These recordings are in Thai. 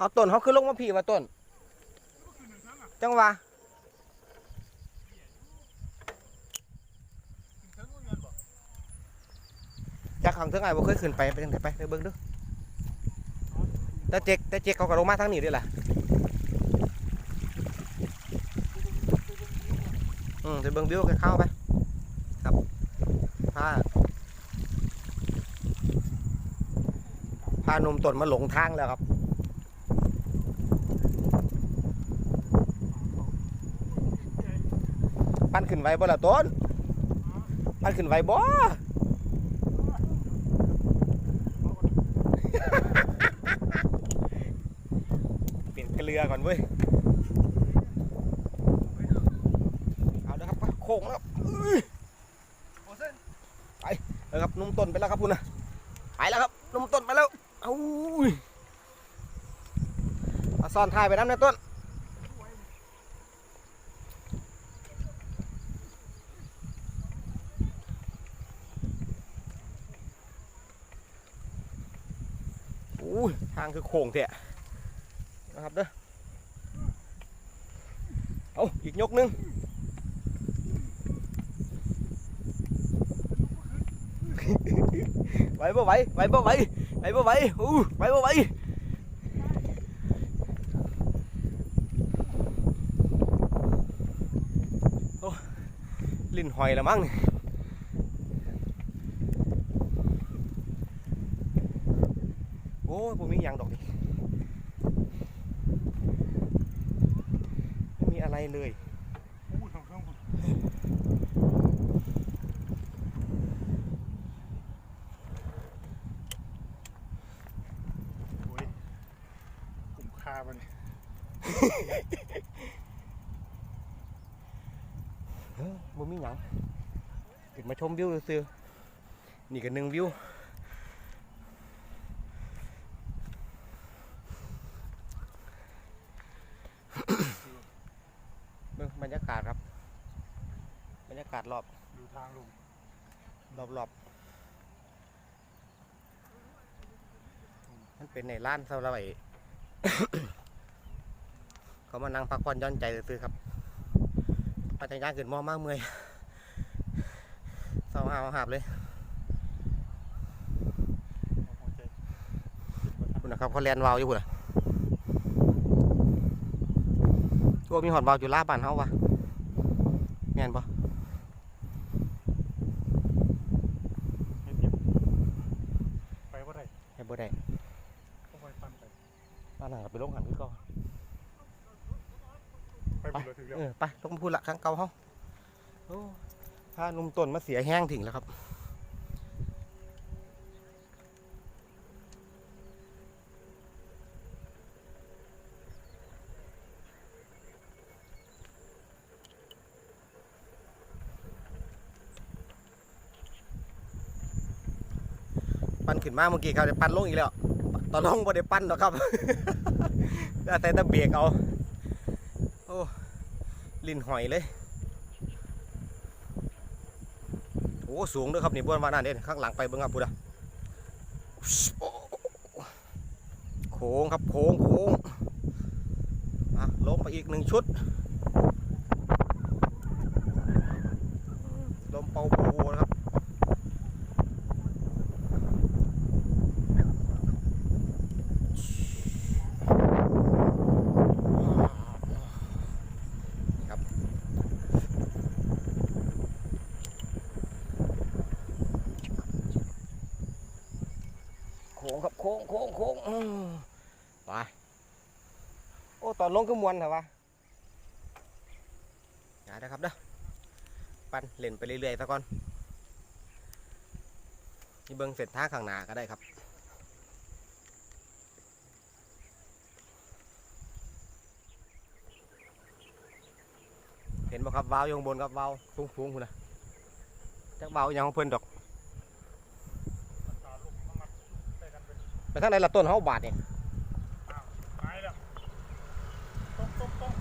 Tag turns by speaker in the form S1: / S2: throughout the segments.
S1: เอาต้นเขาขึ้นลงมาพี่ว่าต้น จังหวะจากขังเท่าไงบ่เคยขึ้นไปไปทางไหนไปไปเบิ่งดูแต่เจ๊กแต่เจ๊กเขาก็ลงมาทางนี้ด้วยล่ะอืมไปเบิ่งวิวกันเข้าไป ครับพาพานมต้นมาหลงทางแล้วครับ ปั้ นขึ้นไว้บ่ละต้นปั้นขึ้นไว้บ่เปลี่ยนเกลือก่อนเว้ย เอาเด้อครับโค้งแล้วครับอื้อไปเออครับนุ่มต้นไปแล้วครับคุณนะไปแล้วครับนุ่มต้นไปแล้วเอาอุ้ยเอาซ่อนท้ายไปน้ำนต้น อุ้ยทางคือโค้งเถอะนะครับเด้อเอาอีกยกหนึงไหวบ่ไหวไหวบ่ไหวไหวบ่ไหวอู้ไหวบ่ไหวโอ้ลิ้นหอยล้วมั้งนี่โอ้ยผมมีหยังดอกนี่ไม่มีอะไรเลย
S2: อู้ทางเครื่องคุณ โอ้ยผมคามัน
S1: เฮ้ยบ่มีหยังขึ้นมาชมวิวซื่อๆนี่ก็หนึ่งวิว เบิ่งบรรยากาศครับ บรรยากาศรอบ
S2: ดูทางลง
S1: รอบรอบมันเป็นในร้านสำหรับไอ้ เขามานั่งพักผ่อนหย่อนใจซื่อๆครับปัจจัยางขึ้นมอมากเมื่อยเศร้าหาวหาบเลย
S2: เอาหัวใจเก็บไว้ทัน
S1: คุณนะครับเขาเรียนวาวอยู่คุณนะตัวมีหอดวาวอยู่ล่าบ้านเฮาวะแม่นปะ
S2: ให้เก็บไปว่าไร
S1: ให้ บ่ได้
S2: ต้องไปปั้นไป
S1: บ้านหลังก็ไปลงหันคือเก็
S2: ไปบุญเราถึงแล้ว
S1: เออไปลงพูดละครั้งเก่าเฮาโอ้พาหนุ่มต้นมาเสียแห้งถึงแล้วครับ ปั้นขึ้นมาเมื่อกี้ครับได้ปั้นลงอีกแล้ว ตอนลงบ่ได้ปั้นหรอกครับ แต่ตะเบียกเอา โอ้ลินหอยเลย โอ้สูงด้วยครับนี่บนว่านั่นเด่นข้างหลังไปเบิ่งครับพุดะโอ้โค้งครับโค้งโค้งลงไปอีกหนึ่งชุด ลมเป่าโบนะครับ โค้งครับโค้งโค้งโค้งอืมไปโอ้ตอน ลงคือมวนเหรอวะอย่านะครับเด้อปั่นเล่นไปเรื่อยๆซะก่อนนี่เบิ้งเสร็จท่าข้างหน้าก็ได้ครับเห็นบ่ครับวาวอยู่ข้างบนครับวาวสูงๆคุณนะจักวาวอยังของเพิ่นดอกไปทางไหนละต้นเฮาบาดนี่
S2: ไม้แล้วต้องต้องต้อง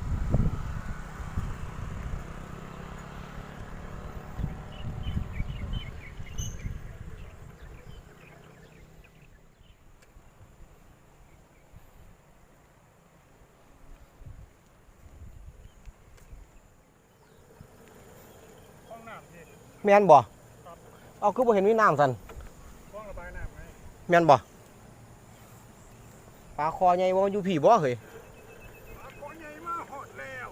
S1: โแม่นบ่เอาคือบ่เห็นมีน้ำสัน
S2: คลองระบายน้ำไง
S1: แม่นบ่ปลาคอใหญ่บ่อยู่พี่บ่เฮ้ย
S2: ปลาคอใหญ่มากหอดแล้ว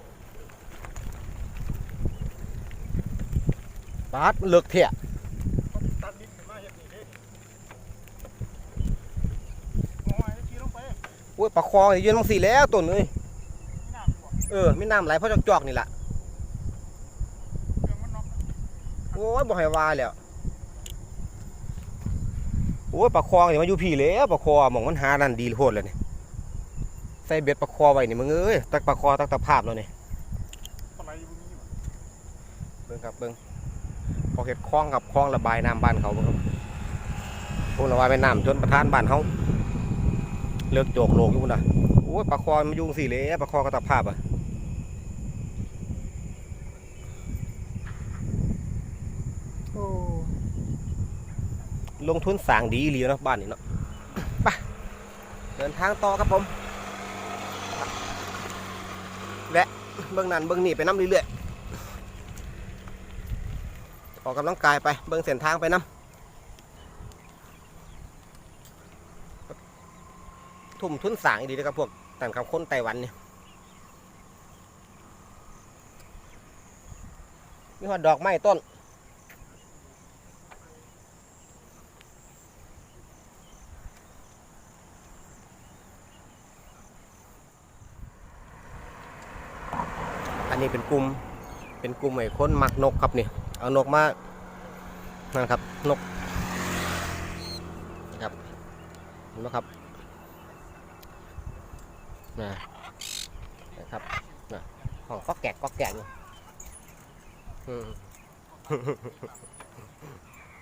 S1: ปลาดเลิกเถะ
S2: เขาตัดดินขึ้นมาเห็ดนี่เด้โอ้ยขี่ลงไป
S1: โอ้ยปลาคอนี่ยืนจังซี่แล้วต้นเอ้ย
S2: น้ำบ่
S1: เออมีน้ำไหลเพราะจอกๆนี่ล่ะ
S2: เครื่องมันน็อก
S1: โอ้ยบ่ให้ว่าแล้วโอ้ยปลาคอนี่มาอยู่พี่แล้วปลาคอหมองมันหานั่นดีโพดเลยนี่ใส่เบ็ดปลาคอไว้นี่มึงเอ้ยตักปลาคอตักตะภาพแล้วนี่
S2: ปลาไหลอยู่นี่อยู่
S1: เบิ่งครับเบิ่งพอเฮ็ดคลองครับคลองระบายน้ำบ้านเขาครับพวกระบายไปน้ำจนประธานบ้านเฮาเลิกโจกโลกอยู่นะโอ้ยปลาคอมันยู่งซี่แหล้วปลาคอกระตะภาพอะ ลงทุนสร้างดีอีหลีเนาะบ้านนี้เนาะไปเดินทางต่อครับผม และเบื้องนั้นเบื้องนี้ไปน้ำเรื่อยๆออกกำลังกายไปเบื้องเส้นทางไปน้ำทุ่มทุนสร้างอีดีนะครับพวกต่างคำคนไต้หวันเนี่ยมีหอดดอกไม้ต้น นนี้เป็นกลุ่มเป็นกลุ่มไอ้คนมักนกครับนี่เอานกมานั่นครับนกนะครับเห็นไหมครับนะนะครับนะห้องก็แกกก็แกกอยู่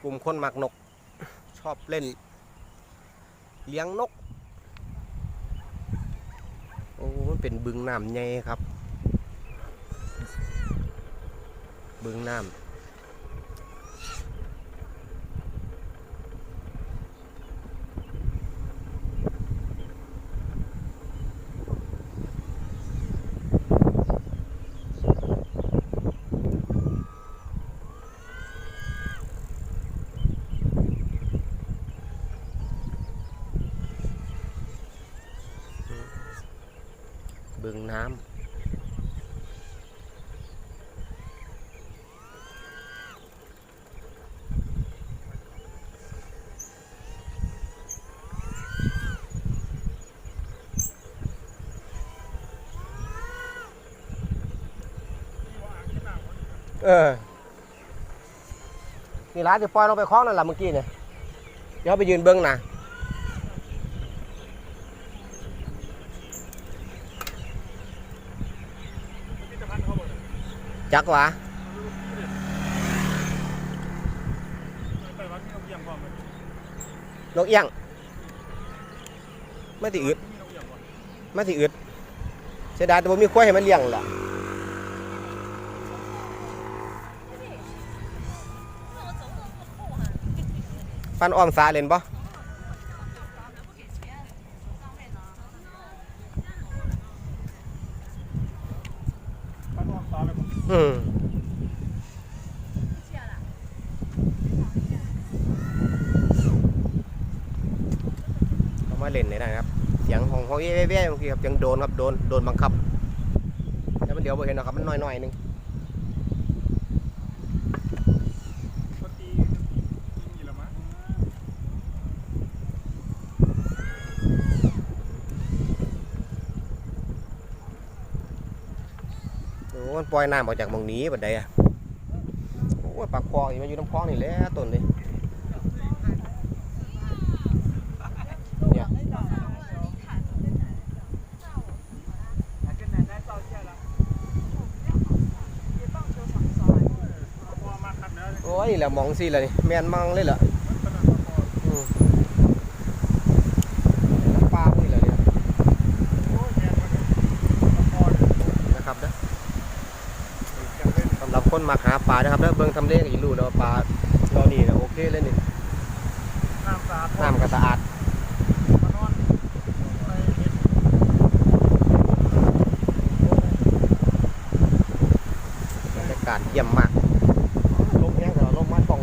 S1: กลุ่มคนมักนก ชอบเล่น เลี้ยงนกโอ้มันเป็นบึงน้ำใหญ่ครับ บึงน้ำบึงน้ำ
S2: ที่ว่าอ่างที่น้ำมัน
S1: เออนี่ร้านจะปล่อยลงไปคล้องนั่นแหละเมื่อกี้เนี่ยเดี๋ยวเขาไปยืนเบิ้งนะ
S2: พิพิธภัณฑ์เขา
S1: จักวะ
S2: นกเอี้ยง
S1: ไม่ติอึดไม่ติอึดเสียดายแต่ผมมีควายให้มันเลี้ยงล่ะ ปันอ้อมสาเล่นปะ
S2: ปลาทอดปลาอะไรบ่
S1: อืมเขามาเล่นได้นะครับ เสียงของเขาเอ๊ะแว่ๆบางทีครับยังโดนครับ โดน โดนบังคับ แล้วมันเดี๋ยวไปเห็นนะครับ มันน้อยๆหนึง
S2: ปกติกินอยู่แล้วมั้ง
S1: โอ้มันปล่อยน้ำออกจากมองนี้บัดใดอะโอ้ยปลาคอนี่มันอยู่น้ำคลองนี่แหละต้นเลยเนี่ยโอ้ยแหละหมองสิเลยแมนมังเลยเหรอ
S2: มันเป็นอะไรพอ
S1: อืมน้ำปลานี่เหรอเนี่ย
S2: โอ้ยแกมันพอเลย
S1: นะครับนะ
S2: จัง เล่น
S1: สำหรับคนมาหาปลานะครับแล้วเบิ่งทำเลก็อีรู้แล้วว่าปลาตอนนี้นะโอเคเลยนี่
S2: น้ำสะอาด
S1: น้ำก็สะอาด
S2: มานอนไปเห็ด
S1: บรรยากาศเยี่ยมมากลมแห้งแต่ว่าลม ต่อ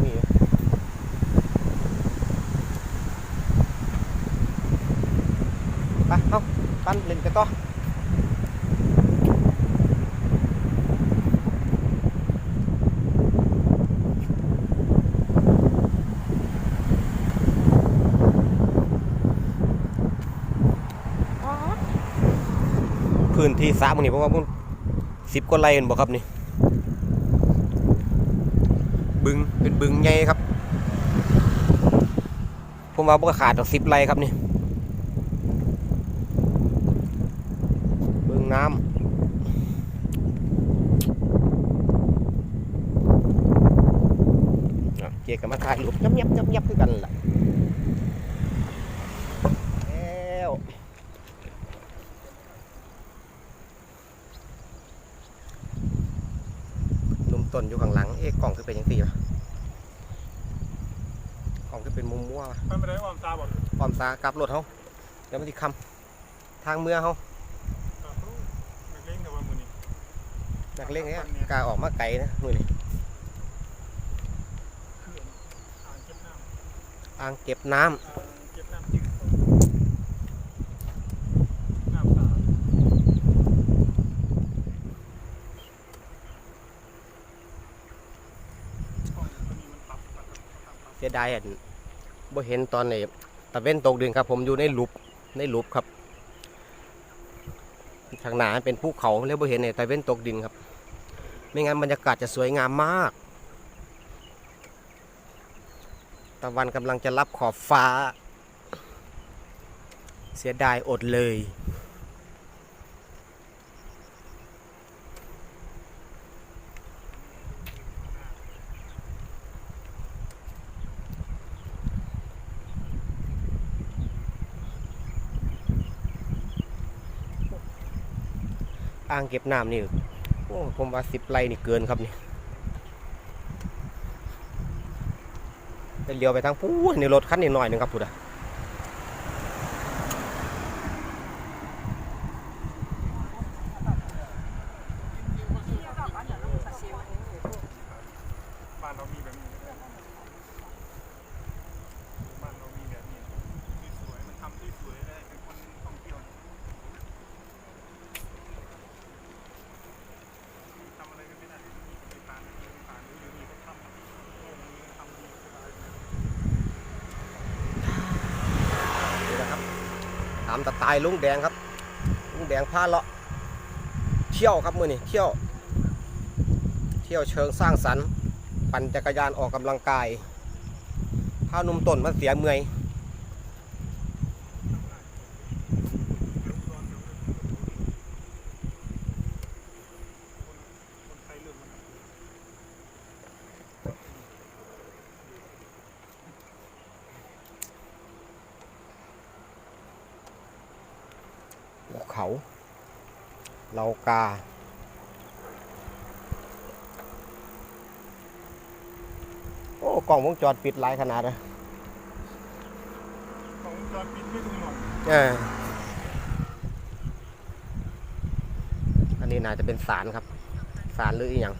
S1: พื้นที่สระหมึงนี่เพราะว่ามันสิบกว่าไร่เห็นบ่ครับนี่บึงเป็นบึงใหญ่ครับผมว่าบ่ขาดดอกสิบไร่ครับนี่บึงน้ำเจกันมาถ่ายรูปยับยับยับยับคือกันล่ะแล้วลุม ต้นอยู่ข้างหลัง เอ๊ะกล่องคือเป็นยังสี่วะกล่องคือเป็นมุมมัววะ
S2: ไปไม่ได้ออมตาบ่
S1: ความสากลับรถเขาเดี๋ยวมันสิคำทางเมื่อเขา
S2: ตาตู้นักเล่นกับว่ามือนี้
S1: นักเล่นเนี่ยกาออกมาไกลนะมือนี่
S2: อ่างเก็บน้ำ
S1: อ่างเก็บน้ำ
S2: อ่างเก็บน้ำจืดน้ำสาดห้องตัวนี้มันปรับปรับปรับปรับปรับ
S1: เสีย ดายอะบ่เห็นตอนไหนตะเว้นตกดินครับ ผมอยู่ในหลุบในหลุบครับทางหนาเป็นภูเขาเลยบ่เห็นในตะเว้นตกดินครับ ไม่งั้นบรรยากาศจะสวยงามมาก ตะวันกำลังจะรับขอบฟ้า เสียดายอดเลย อ่างเก็บน้ำนี่โอ้ผมว่าสิบไร่นี่เกินครับนี่เป็นเลี้ยวไปทางพูดในรถคันนี้หน่อยหนึงครับพูดอะ
S2: บ้านเรามีแบบนี้บ้านเรามีแบบนี้สวยๆมันทำสวยๆได้เป็นคนท่องเที่ยวทำอะไรกันไม่ได้ไปผ่านไปผ่านหรืออยู่นี่ก็ทำโอ้มันทำดีสบาย
S1: นี่นะครับ ตายลุงแดงครับ ลุงแดงพาเลาะ เที่ยวครับมือนี่เที่ยว เที่ยวเชิงสร้างสรรค์ ปั่นจักรยานออกกำลังกายพานุ่มต้นมาเสียเมื่อย
S2: คนไทยเรื่องมัน
S1: ภู เขาเหลากา โอ้กล้องวงจรปิดหลายขนาดนะ
S2: ของจอดปิดไม่ถึงหรอก
S1: เอออันนี้น่าจะเป็นสารครับ สารหรืออีหยัง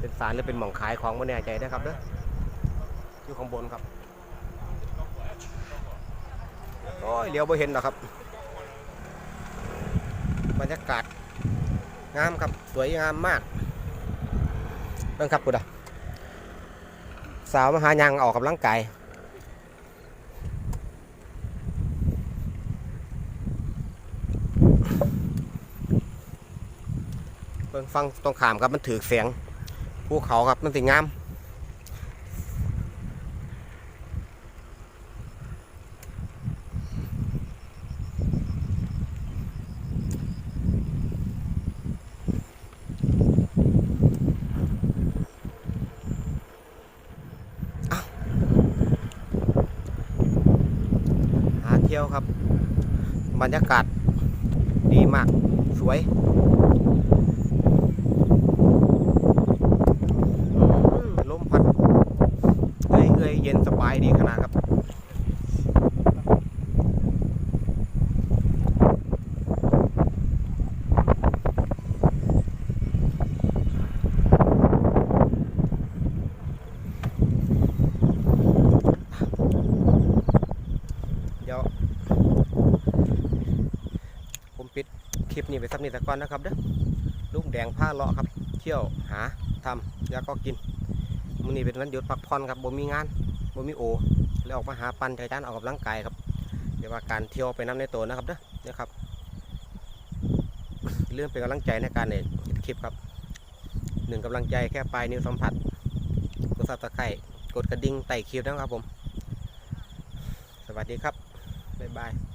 S1: เป็นสารหรือเป็นหม่องขายของไม่แน่ใจนะครับเด้ออยู่ข้างบนครับ โอ้ยเลี้ยวบ่เห็นหรอกครับ บรรยากาศงามครับสวยงามมากเบิ่งครับปุดะสาวมหายังออกกำลังกายเบิ่งฟังตรงขามครับมันถือเสียงภูเขาครับมันสิงามอ้าวหาเที่ยวครับ บรรยากาศดีมากสวย อืมลมพัดเอ้ยเอ้ยเย็นสบายดีขนาดครับ เดี๋ยว คลิปนี้ไปซับนี่ตะกอนนะครับเด้อลุงแดงผ้าเลาะครับ เที่ยวหาทำแล้วก็กินมื้อนี้เป็นวันหยุดพักผ่อนครับบ่มีงานบ่มีโอเลยออกมาหาปันใจด้านออกกำลังกายครับเดี๋ยวว่าการเที่ยวไปน้ำในตัวนะครับเด้อเนี่ยครับเรื่องเป็นกำลังใจในการเนี่ยคลิปครับหนึ่งกำลังใจแค่ปลายนิ้วสัมผัสกดซับตะไคร่กดกระดิ่งไต่คลิปนะครับผม สวัสดีครับ บ๊ายบาย